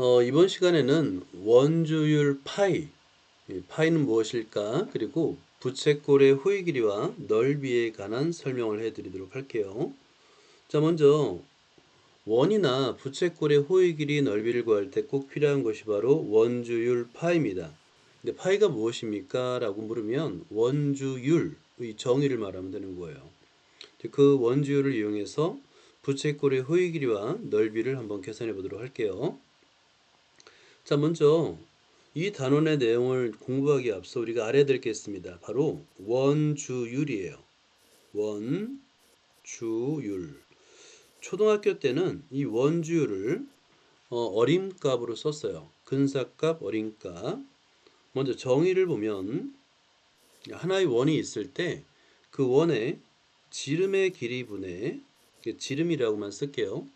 어, 이번 시간에는 원주율 파이, 이 파이는 무엇일까? 그리고 부채꼴의 호의 길이와 넓이에 관한 설명을 해드리도록 할게요. 자, 먼저 원이나 부채꼴의 호의 길이 넓이를 구할 때 꼭 필요한 것이 바로 원주율 파입니다. 근데 파이가 무엇입니까? 라고 물으면 원주율의 정의를 말하면 되는 거예요. 그 원주율을 이용해서 부채꼴의 호의 길이와 넓이를 한번 계산해 보도록 할게요. 자, 먼저 이 단원의 내용을 공부하기 앞서 우리가 알아야 될 게 있습니다. 바로 원주율이에요. 원주율. 초등학교 때는 이 원주율을 어, 림값으로 썼어요. 근사값, 어림값. 먼저 정의를 보면 하나의 원이 있을 때 그 원의 지름의 길이 분의 지름이라고만 쓸게요.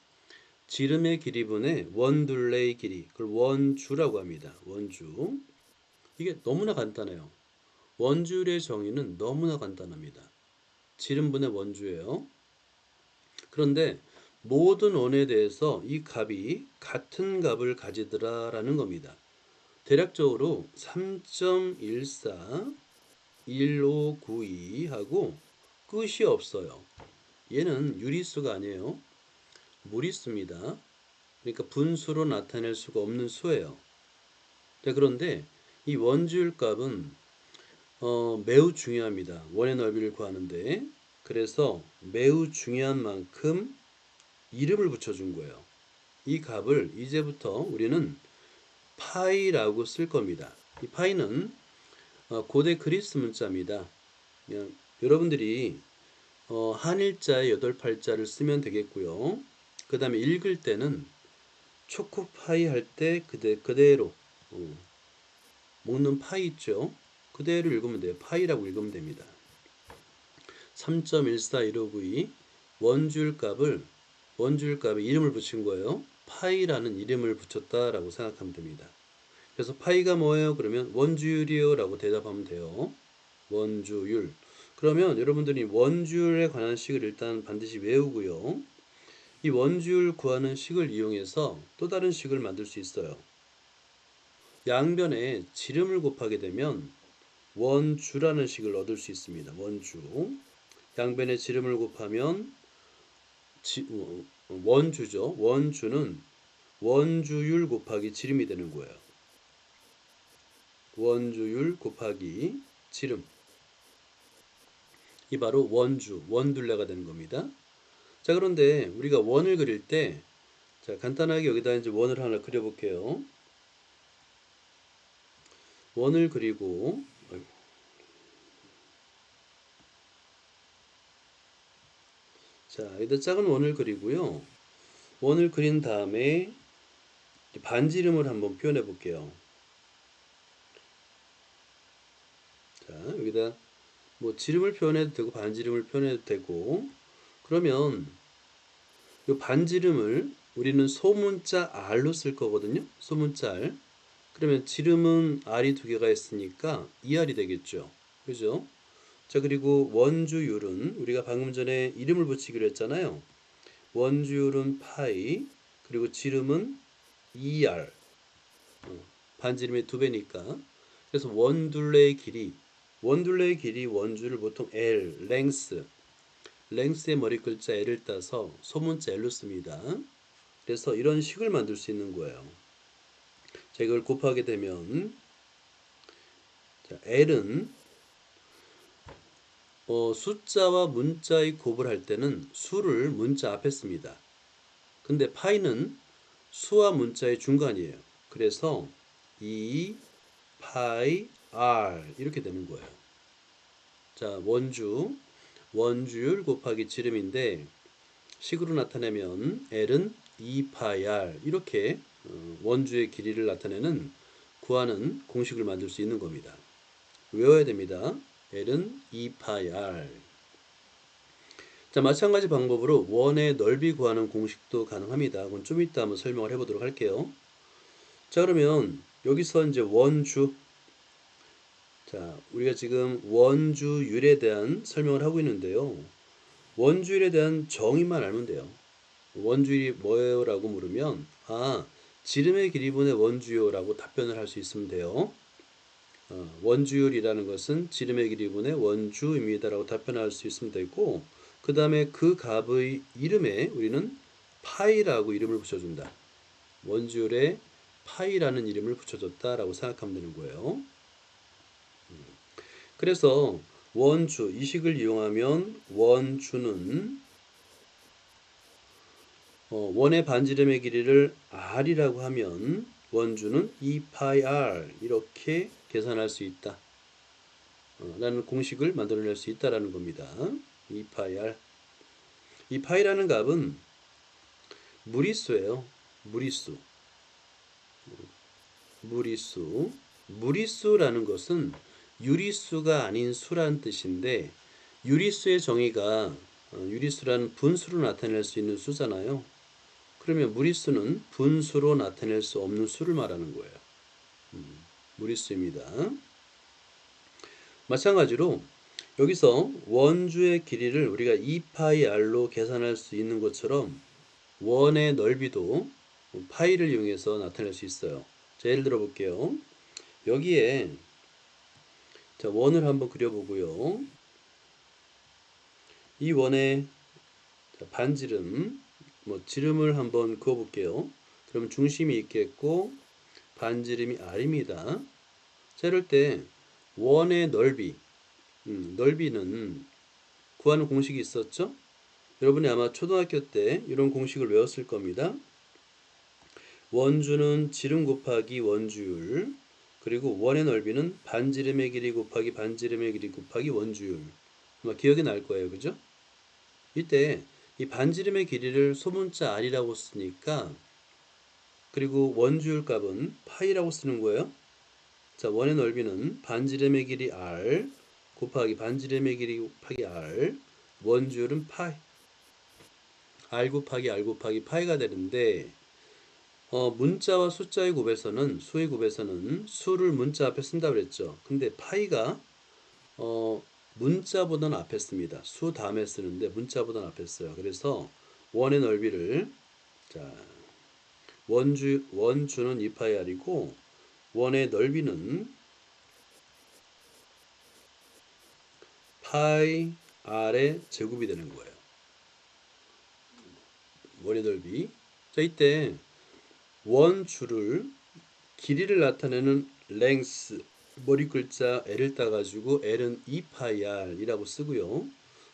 지름의 길이분의 원둘레의 길이 그걸 원주라고 합니다. 원주 이게 너무나 간단해요. 원주율의 정의는 너무나 간단합니다. 지름분의 원주예요. 그런데 모든 원에 대해서 이 값이 같은 값을 가지더라 라는 겁니다. 대략적으로 3.14, 1592 하고 끝이 없어요. 얘는 유리수가 아니에요. 무리수입니다. 그러니까 분수로 나타낼 수가 없는 수예요. 자, 그런데 이 원주율 값은 어, 매우 중요합니다. 원의 넓이를 구하는데 그래서 매우 중요한 만큼 이름을 붙여준 거예요. 이 값을 이제부터 우리는 파이라고 쓸 겁니다. 이 파이는 어, 고대 그리스 문자입니다. 여러분들이 어, 한일자의 여덟 팔자를 쓰면 되겠고요. 그 다음에 읽을 때는 초코파이 할 때 그대, 그대로 어, 먹는 파이 있죠? 그대로 읽으면 돼요. 파이라고 읽으면 됩니다. 3.141592 원줄 값을 원줄 값에 이름을 붙인 거예요. 파이라는 이름을 붙였다라고 생각하면 됩니다. 그래서 파이가 뭐예요? 그러면 원주율이요 라고 대답하면 돼요. 원주율. 그러면 여러분들이 원주율에 관한 식을 일단 반드시 외우고요. 이 원주율 구하는 식을 이용해서 또 다른 식을 만들 수 있어요. 양변에 지름을 곱하게 되면 원주라는 식을 얻을 수 있습니다. 원주. 양변에 지름을 곱하면 지, 어, 원주죠. 원주는 원주율 곱하기 지름이 되는 거예요. 원주율 곱하기 지름. 이 바로 원주, 원둘레가 되는 겁니다. 자, 그런데 우리가 원을 그릴 때, 자, 간단하게 여기다 이제 원을 하나 그려볼게요. 원을 그리고, 자, 여기다 작은 원을 그리고요. 원을 그린 다음에 반지름을 한번 표현해 볼게요. 자, 여기다 뭐 지름을 표현해도 되고 반지름을 표현해도 되고 그러면 이 반지름을 우리는 소문자 R로 쓸 거거든요. 소문자 R. 그러면 지름은 R이 두 개가 있으니까 2R이 되겠죠. 그죠? 자, 그리고 원주율은 우리가 방금 전에 이름을 붙이기로 했잖아요. 원주율은 파이, 그리고 지름은 2R. 어, 반지름의 두 배니까. 그래서 원둘레의 길이 원둘레의 길이 원주를 보통 L, 랭스, 랭스의 머리 글자 L을 따서 소문자 L로 씁니다. 그래서 이런 식을 만들 수 있는 거예요. 자, 이걸 곱하게 되면 자, L은 어, 숫자와 문자의 곱을 할 때는 수를 문자 앞에 씁니다. 근데 파이는 수와 문자의 중간이에요. 그래서 2 파이 R 이렇게 되는 거예요. 자, 원주 원주율 곱하기 지름인데 식으로 나타내면 L은 2파이 R 이렇게 어, 원주의 길이를 나타내는 구하는 공식을 만들 수 있는 겁니다. 외워야 됩니다. L은 2파이 R 자, 마찬가지 방법으로 원의 넓이 구하는 공식도 가능합니다. 그건 좀 이따 한번 설명을 해보도록 할게요. 자, 그러면 여기서 이제 원주 자, 우리가 지금 원주율에 대한 설명을 하고 있는데요. 원주율에 대한 정의만 알면 돼요. 원주율이 뭐예요? 라고 물으면, 아, 지름의 길이분의 원주요 라고 답변을 할 수 있으면 돼요. 어, 원주율이라는 것은 지름의 길이분의 원주입니다 라고 답변할 수 있으면 되고 그 다음에 그 값의 이름에 우리는 파이라고 이름을 붙여준다. 원주율에 파이라는 이름을 붙여줬다 라고 생각하면 되는 거예요. 음. 그래서 원주 이 식을 이용하면 원주는 어, 원의 반지름의 길이를 r이라고 하면 원주는 2파이 r 이렇게 계산할 수 있다. 어, 라는 공식을 만들어낼 수 있다라는 겁니다. 2파이 r. 이 파이라는 값은 무리수예요. 무리수. 무리수. 무리수라는 것은 유리수가 아닌 수란 뜻인데 유리수의 정의가 어, 유리수라는 분수로 나타낼 수 있는 수잖아요. 그러면 무리수는 분수로 나타낼 수 없는 수를 말하는 거예요. 음, 무리수입니다. 마찬가지로 여기서 원주의 길이를 우리가 2파이 r로 계산할 수 있는 것처럼 원의 넓이도 파이를 이용해서 나타낼 수 있어요. 자, 예를 들어 볼게요. 여기에 자, 원을 한번 그려보고요. 이 원의 반지름, 뭐 지름을 한번 그어볼게요. 그러면 중심이 있겠고 반지름이 r입니다. 자, 이럴 때 원의 넓이, 음, 넓이는 구하는 공식이 있었죠? 여러분이 아마 초등학교 때 이런 공식을 외웠을 겁니다. 원주는 지름 곱하기 원주율 그리고 원의 넓이는 반지름의 길이 곱하기 반지름의 길이 곱하기 원주율. 아마 기억이 날 거예요. 그죠? 이때 이 반지름의 길이를 소문자 r이라고 쓰니까 그리고 원주율 값은 파이라고 쓰는 거예요. 자 원의 넓이는 반지름의 길이 r 곱하기 반지름의 길이 곱하기 r 원주율은 파이. R 곱하기 r 곱하기 파이가 되는데 어, 문자와 숫자의 곱에서는 수의 곱에서는 수를 문자 앞에 쓴다 그랬죠. 근데 파이가 어, 문자보다는 앞에 씁니다. 수 다음에 쓰는데 문자보다는 앞에 써요. 그래서 원의 넓이를 자 원주 원주는 2파이 r이고 원의 넓이는 파이 r의 제곱이 되는 거예요. 원의 넓이. 자 이때 원줄을 길이를 나타내는 length 머리 글자 L을 따가지고 L은 2파이R이라고 쓰고요.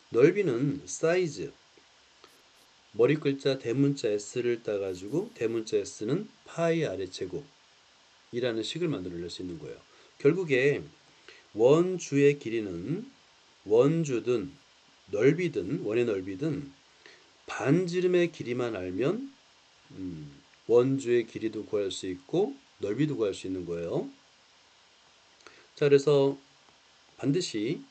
넓이는 size 머리 글자 대문자 S를 따가지고 대문자 S는 파이 R의 제곱이라는 식을 만들어낼 수 있는 거예요. 결국에 원주의 길이는 원주든 넓이든 원의 넓이든 반지름의 길이만 알면 음, 원주의 길이도 구할 수 있고 넓이도 구할 수 있는 거예요. 자, 그래서 반드시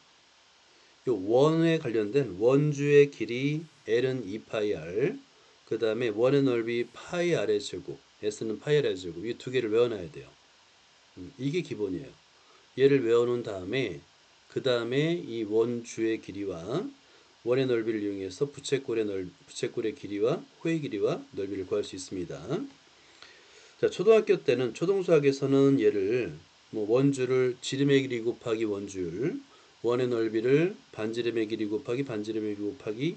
이 원에 관련된 원주의 길이 L은 2파이 R, 그 다음에 원의 넓이 파이 R의 제곱, S는 파이 R의 제곱, 이 두 개를 외워놔야 돼요. 음, 이게 기본이에요. 얘를 외워놓은 다음에 그 다음에 이 원주의 길이와 원의 넓이를 이용해서 부채꼴의 넓 부채꼴의 길이와 호의 길이와 넓이를 구할 수 있습니다. 자, 초등학교 때는 초동수학에서는 얘를 뭐 원주를 지름의 길이 곱하기 원주율, 원의 넓이를 반지름의 길이 곱하기 반지름의 길이 곱하기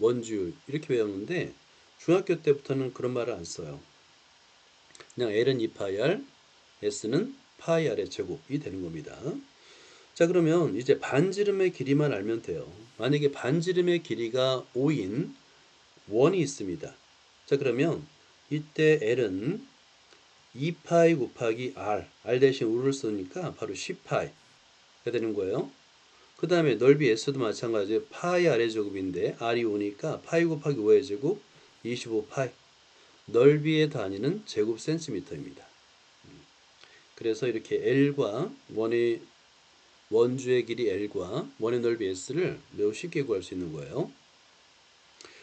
원주율 이렇게 외웠는데 중학교 때부터는 그런 말을 안 써요. 그냥 L은 2파이 R, S는 파이 R의 제곱이 되는 겁니다. 자 그러면 이제 반지름의 길이만 알면 돼요. 만약에 반지름의 길이가 5인 원이 있습니다. 자 그러면 이때 L은 2파이 곱하기 R, R 대신 우를 쓰니까 바로 10파이가 되는 거예요. 그 다음에 넓이 S도 마찬가지예요. 파이 R의 제곱인데 R이 5니까 파이 곱하기 5의 제곱 25파이 넓이의 단위는 제곱 센티미터입니다. 그래서 이렇게 L과 원의 원주의 길이 L과 원의 넓이 S를 매우 쉽게 구할 수 있는 거예요.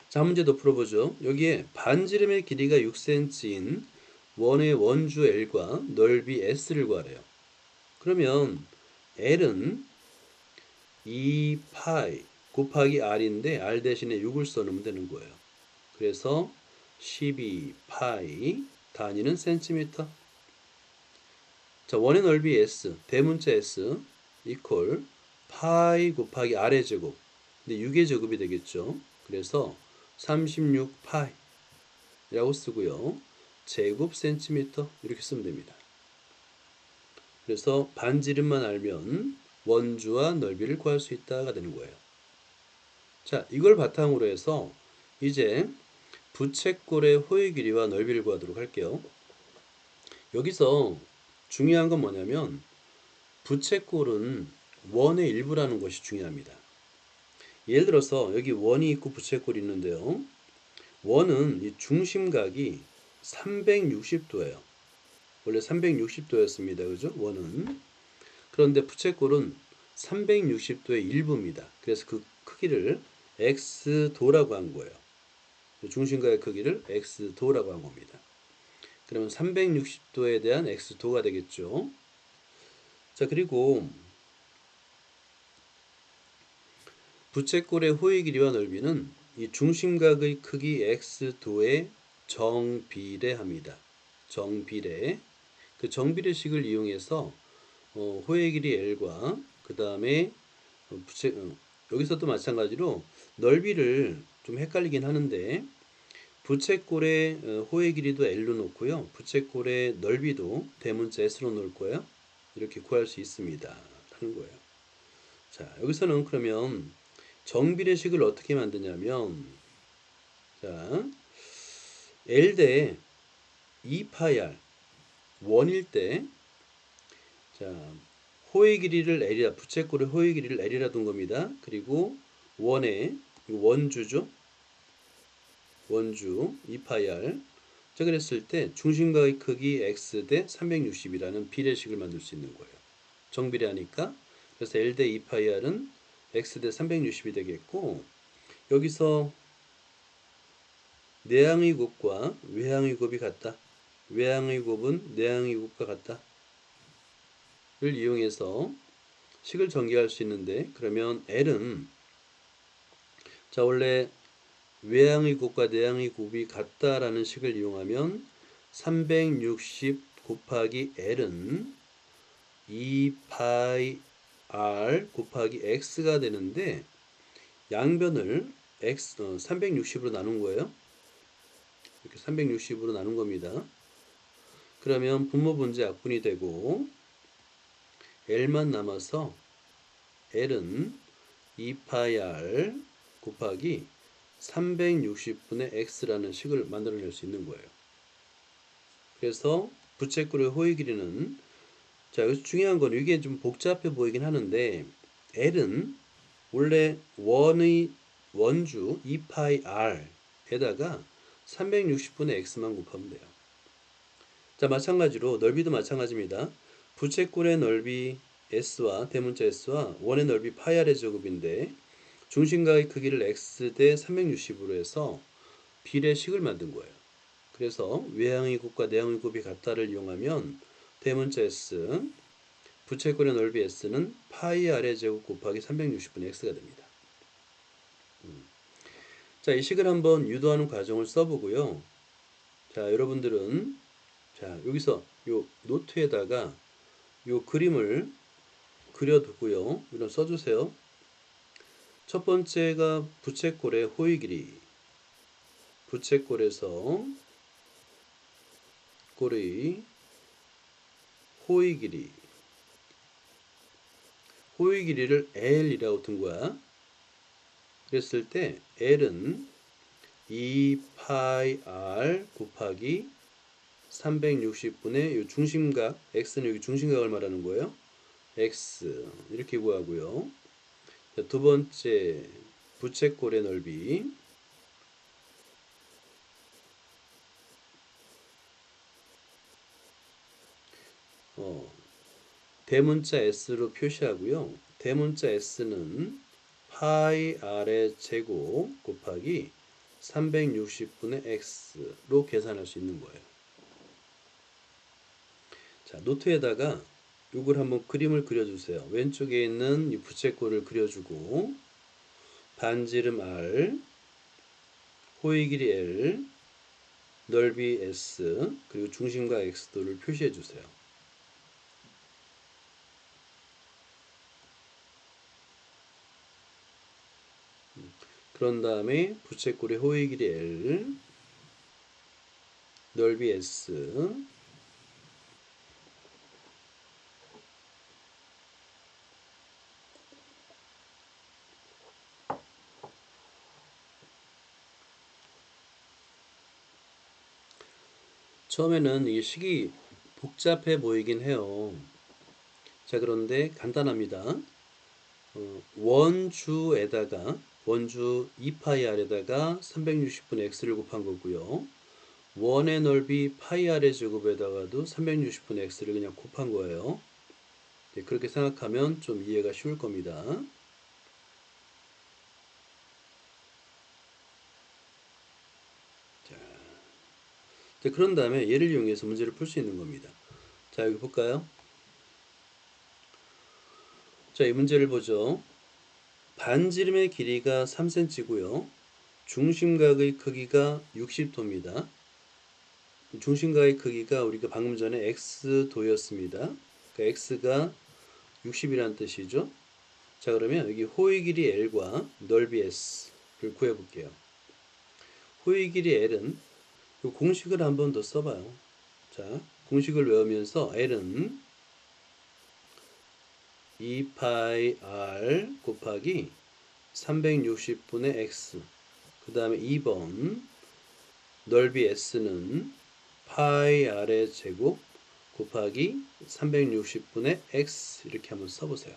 자, 한 문제 더 풀어보죠. 여기에 반지름의 길이가 6cm인 원의 원주 L과 넓이 S를 구하래요. 그러면 L은 2파이 곱하기 R인데 R 대신에 6을 써놓으면 되는 거예요. 그래서 12파이 단위는 센티미터. 자, 원의 넓이 S, 대문자 S 이퀄 파이 곱하기 R의 제곱. 근데 6의 제곱이 되겠죠. 그래서 36 파이라고 쓰고요. 제곱 센티미터 이렇게 쓰면 됩니다. 그래서 반지름만 알면 원주와 넓이를 구할 수 있다가 되는 거예요. 자, 이걸 바탕으로 해서 이제 부채꼴의 호의 길이와 넓이를 구하도록 할게요. 여기서 중요한 건 뭐냐면 부채꼴은 원의 일부라는 것이 중요합니다. 예를 들어서 여기 원이 있고 부채꼴이 있는데요. 원은 이 중심각이 360도예요. 원래 360도였습니다. 그죠? 원은. 그런데 부채꼴은 360도의 일부입니다. 그래서 그 크기를 x도라고 한 거예요. 중심각의 크기를 x도라고 한 겁니다. 그러면 360도에 대한 x도가 되겠죠. 자, 그리고 부채꼴의 호의 길이와 넓이는 이 중심각의 크기 x도에 정비례합니다. 정비례. 그 정비례식을 이용해서 어, 호의 길이 L과 그 다음에 부채 어, 여기서도 마찬가지로 넓이를 좀 헷갈리긴 하는데 부채꼴의 어, 호의 길이도 L로 놓고요. 부채꼴의 넓이도 대문자 S로 놓을 거예요. 이렇게 구할 수 있습니다. 하는 거예요. 자, 여기서는 그러면 정비례식을 어떻게 만드냐면 자, L 대 2파이 R 원일 때 자, 호의 길이를 L이라 부채꼴의 호의 길이를 L이라 둔 겁니다. 그리고 원의 원주죠. 원주 2파이 R 자 그랬을 때 중심각의 크기 x 대 360이라는 비례식을 만들 수 있는 거예요. 정비례하니까 그래서 L 대 2파이 R은 x 대 360이 되겠고 여기서 내항의 곱과 외항의 곱이 같다. 외항의 곱은 내항의 곱과 같다. 를 이용해서 식을 전개할 수 있는데 그러면 L은 자 원래 외항의 곱과 내항의 곱이 같다라는 식을 이용하면 360 곱하기 L은 2파이 R 곱하기 X가 되는데 양변을 X 어, 360으로 나눈 거예요. 이렇게 360으로 나눈 겁니다. 그러면 분모 분자 약분이 되고 L만 남아서 L은 2파이 R 곱하기 360분의 X라는 식을 만들어낼 수 있는 거예요. 그래서 부채꼴의 호의 길이는 자 여기서 중요한 건 이게 좀 복잡해 보이긴 하는데 L은 원래 원의 원주 2파이 R에다가 360분의 X만 곱하면 돼요. 자 마찬가지로 넓이도 마찬가지입니다. 부채꼴의 넓이 S와 대문자 S와 원의 넓이 파이 R의 제곱인데 중심각의 크기를 X 대 360으로 해서 비례식을 만든 거예요. 그래서 외항의 곱과 내항의 곱이 같다를 이용하면 대문자 S 부채꼴의 넓이 S는 파이 R의 제곱 곱하기 360분의 X가 됩니다. 음. 자, 이 식을 한번 유도하는 과정을 써보고요. 자, 여러분들은 자, 여기서 요 노트에다가 요 그림을 그려두고요. 이런 써주세요. 첫 번째가 부채꼴의 호의 길이. 부채꼴에서 꼴의 호의 길이. 호의 길이를 L이라고 둔 거야. 그랬을 때 L은 2파이 R 곱하기 360분의 중심각 x는 여기 중심각을 말하는 거예요. x 이렇게 구하고요. 두 번째 부채꼴의 넓이 어, 대문자 s로 표시하고요. 대문자 s는 파이 r의 제곱 곱하기 360분의 x로 계산할 수 있는 거예요. 자, 노트에다가 이걸 한번 그림을 그려주세요. 왼쪽에 있는 이 부채꼴을 그려주고 반지름 R, 호의 길이 L, 넓이 S 그리고 중심과 X도를 표시해 주세요. 그런 다음에 부채꼴의 호의 길이 L 넓이 S 처음에는 이게 식이 복잡해 보이긴 해요. 자, 그런데 간단합니다. 어, 원주에다가 원주 2파이 r에다가 360분의 x를 곱한 거고요. 원의 넓이 파이 r의 제곱에다가도 360분의 x를 그냥 곱한 거예요. 네, 그렇게 생각하면 좀 이해가 쉬울 겁니다. 자, 그런 다음에 얘를 이용해서 문제를 풀 수 있는 겁니다. 자, 여기 볼까요? 자, 이 문제를 보죠. 반지름의 길이가 3cm고요. 중심각의 크기가 60도입니다. 중심각의 크기가 우리가 방금 전에 x도였습니다. 그러니까 x가 60이라는 뜻이죠. 자, 그러면 여기 호의 길이 l과 넓이 s를 구해 볼게요. 호의 길이 l은 이 공식을 한 번 더 써봐요. 자, 공식을 외우면서 l은 2파이 r 곱하기 360분의 x 그 다음에 2번 넓이 s는 파이 r의 제곱 곱하기 360분의 x 이렇게 한번 써보세요.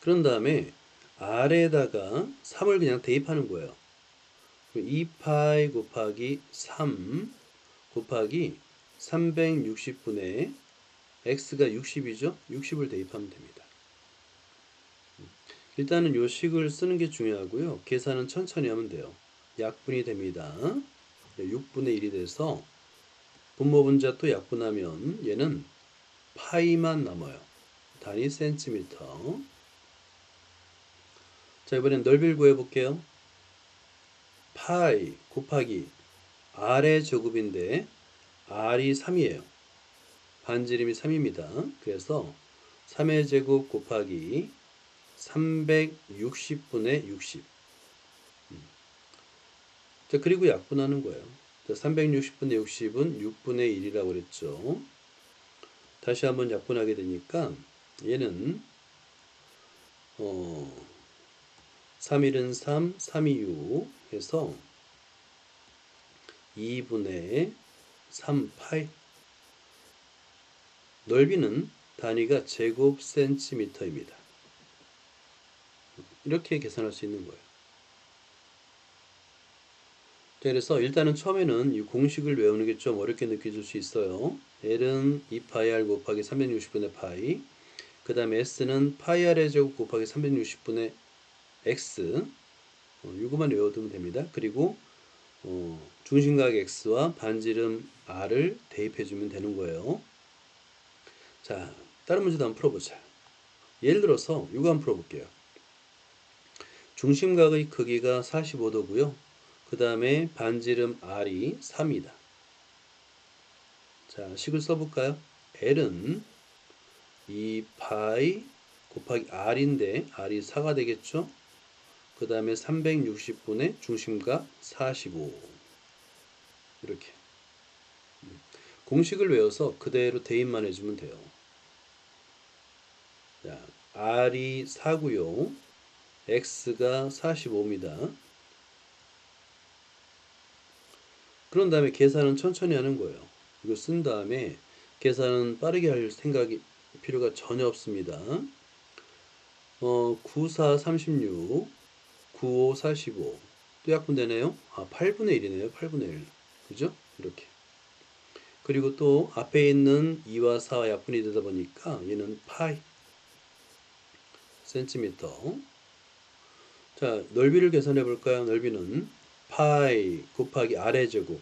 그런 다음에 r에다가 3을 그냥 대입하는 거예요. 2파이 곱하기 3 곱하기 360분의 x가 60이죠? 60을 대입하면 됩니다. 일단은 요 식을 쓰는 게 중요하고요. 계산은 천천히 하면 돼요. 약분이 됩니다. 6분의 1이 돼서 분모 분자 또 약분하면 얘는 파이만 남아요. 단위 센티미터. 자, 이번엔 넓이를 구해 볼게요. 파이 곱하기 r의 제곱인데 r이 3이에요. 반지름이 3입니다. 그래서 3의 제곱 곱하기 360분의 60. 자, 그리고 약분하는 거예요. 자, 360분의 60은 6분의 1이라고 그랬죠. 다시 한번 약분하게 되니까 얘는 어 3일은 3, 3이 6 해서 2분의 3 파이 넓이는 단위가 제곱 센티미터입니다. 이렇게 계산할 수 있는 거예요. 그래서 일단은 처음에는 이 공식을 외우는 게 좀 어렵게 느껴질 수 있어요. L은 2파이 r 곱하기 360분의 파이 그 다음에 S는 파이 r의 제곱 곱하기 360분의 x 어, 이것만 외워두면 됩니다. 그리고 어, 중심각 x와 반지름 r을 대입해주면 되는 거예요. 자, 다른 문제도 한번 풀어보자. 예를 들어서 이거 한번 풀어볼게요. 중심각의 크기가 45도고요. 그 다음에 반지름 R이 3이다. 자, 식을 써볼까요? L은 2파이 곱하기 R인데 R이 4가 되겠죠? 그 다음에 360분의 중심각 45 이렇게 공식을 외워서 그대로 대입만 해주면 돼요. 자, R이 4고요. X가 45입니다. 그런 다음에 계산은 천천히 하는 거예요. 이거 쓴 다음에 계산은 빠르게 할 생각이 필요가 전혀 없습니다. 어, 94, 36, 95, 45. 또 약분되네요. 아, 8분의 1이네요. 8분의 1. 그죠? 이렇게. 그리고 또 앞에 있는 2와 4와 약분이 되다 보니까 얘는 파이 센티미터. 자, 넓이를 계산해 볼까요? 넓이는 파이 곱하기 r의 제곱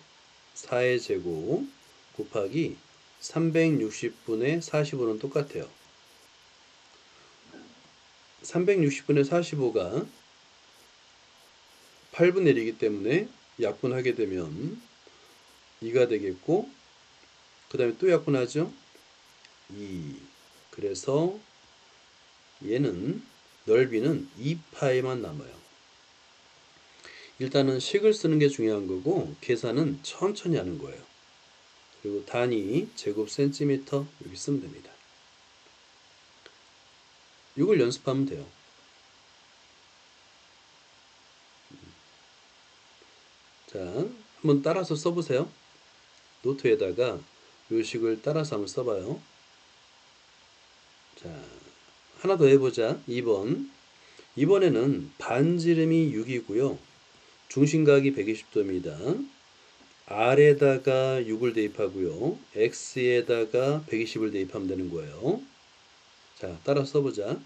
4의 제곱 곱하기 360분의 45는 똑같아요. 360분의 45가 8분의 1이기 때문에 약분하게 되면 2가 되겠고 그 다음에 또 약분하죠. 2 그래서 얘는 넓이는 2파이만 남아요. 일단은 식을 쓰는 게 중요한 거고 계산은 천천히 하는 거예요. 그리고 단위 제곱 센티미터 여기 쓰면 됩니다. 이걸 연습하면 돼요. 자, 한번 따라서 써보세요. 노트에다가 요 식을 따라서 한번 써봐요. 자, 하나 더 해보자. 2번. 이번에는 반지름이 6이고요. 중심각이 120도입니다. R에다가 6을 대입하고요. X에다가 120을 대입하면 되는 거예요. 자, 따라 써보자.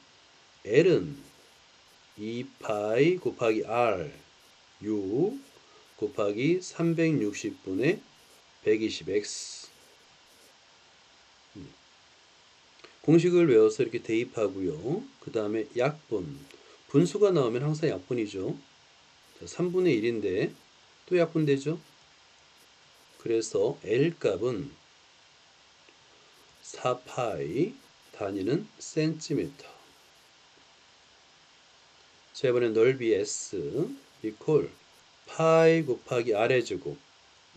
L은 2파이 곱하기 R 6 곱하기 360분의 120x 공식을 외워서 이렇게 대입하고요. 그 다음에 약분. 분수가 나오면 항상 약분이죠. 자, 3분의 1인데 또 약분되죠. 그래서 L 값은 4파이 단위는 센티미터. 자, 이번엔 넓이 S 이퀄 파이 곱하기 R의 제곱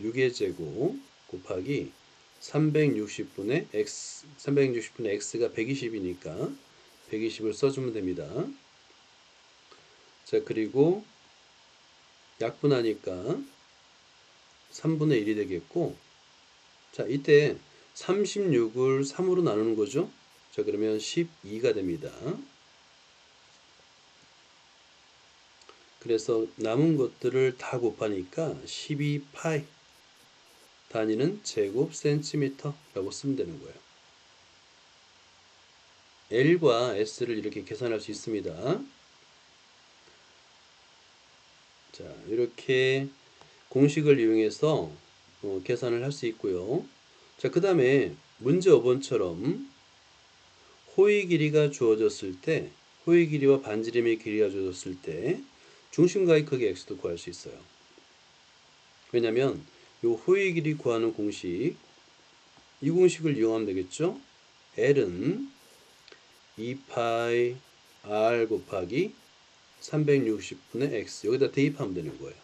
6의 제곱 곱하기 360분의 x 360분의 x가 120이니까 120을 써주면 됩니다. 자 그리고 약분하니까 3분의 1이 되겠고 자 이때 36을 3으로 나누는 거죠. 자 그러면 12가 됩니다. 그래서 남은 것들을 다 곱하니까 12파이 단위는 제곱 센티미터라고 쓰면 되는 거예요. L과 S를 이렇게 계산할 수 있습니다. 자, 이렇게 공식을 이용해서 어, 계산을 할 수 있고요. 자, 그 다음에 문제 5번처럼 호의 길이가 주어졌을 때, 호의 길이와 반지름의 길이가 주어졌을 때 중심과의 크기 x도 구할 수 있어요. 왜냐면 요 호의 길이 구하는 공식 이 공식을 이용하면 되겠죠. L은 2파이 R 곱하기 360분의 X 여기다 대입하면 되는 거예요.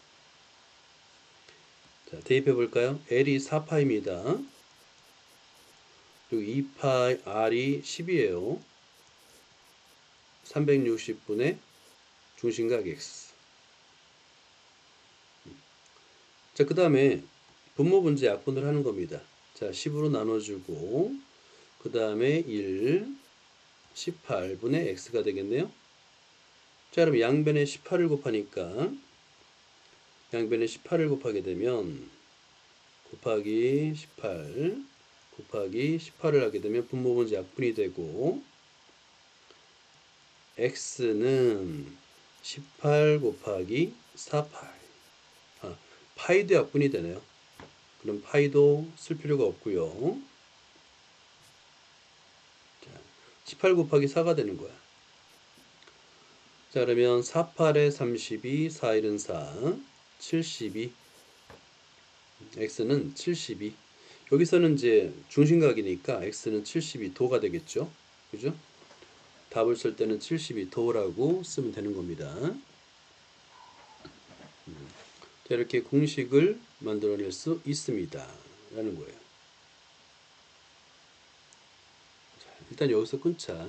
자, 대입해 볼까요? L이 4파입니다. 그리고 2파이 R이 10이에요. 360분의 중심각 X. 자, 그 다음에 분모 분자 약분을 하는 겁니다. 자, 10으로 나눠주고 그 다음에 1, 18분의 x가 되겠네요. 자, 그럼 양변에 18을 곱하니까 양변에 18을 곱하게 되면 곱하기 18 곱하기 18을 하게 되면 분모 분자 약분이 되고 x는 18 곱하기 48 아, 파이도 약분이 되네요. 그럼 파이도 쓸 필요가 없고요. 자, 18 곱하기 4가 되는 거야. 자, 그러면 48에 32, 4일은 4, 72. x는 72. 여기서는 이제 중심각이니까 x는 72도가 되겠죠. 그죠? 답을 쓸 때는 72도라고 쓰면 되는 겁니다. 자, 이렇게 공식을 만들어낼 수 있습니다. 라는 거예요. 자, 일단 여기서 끊자.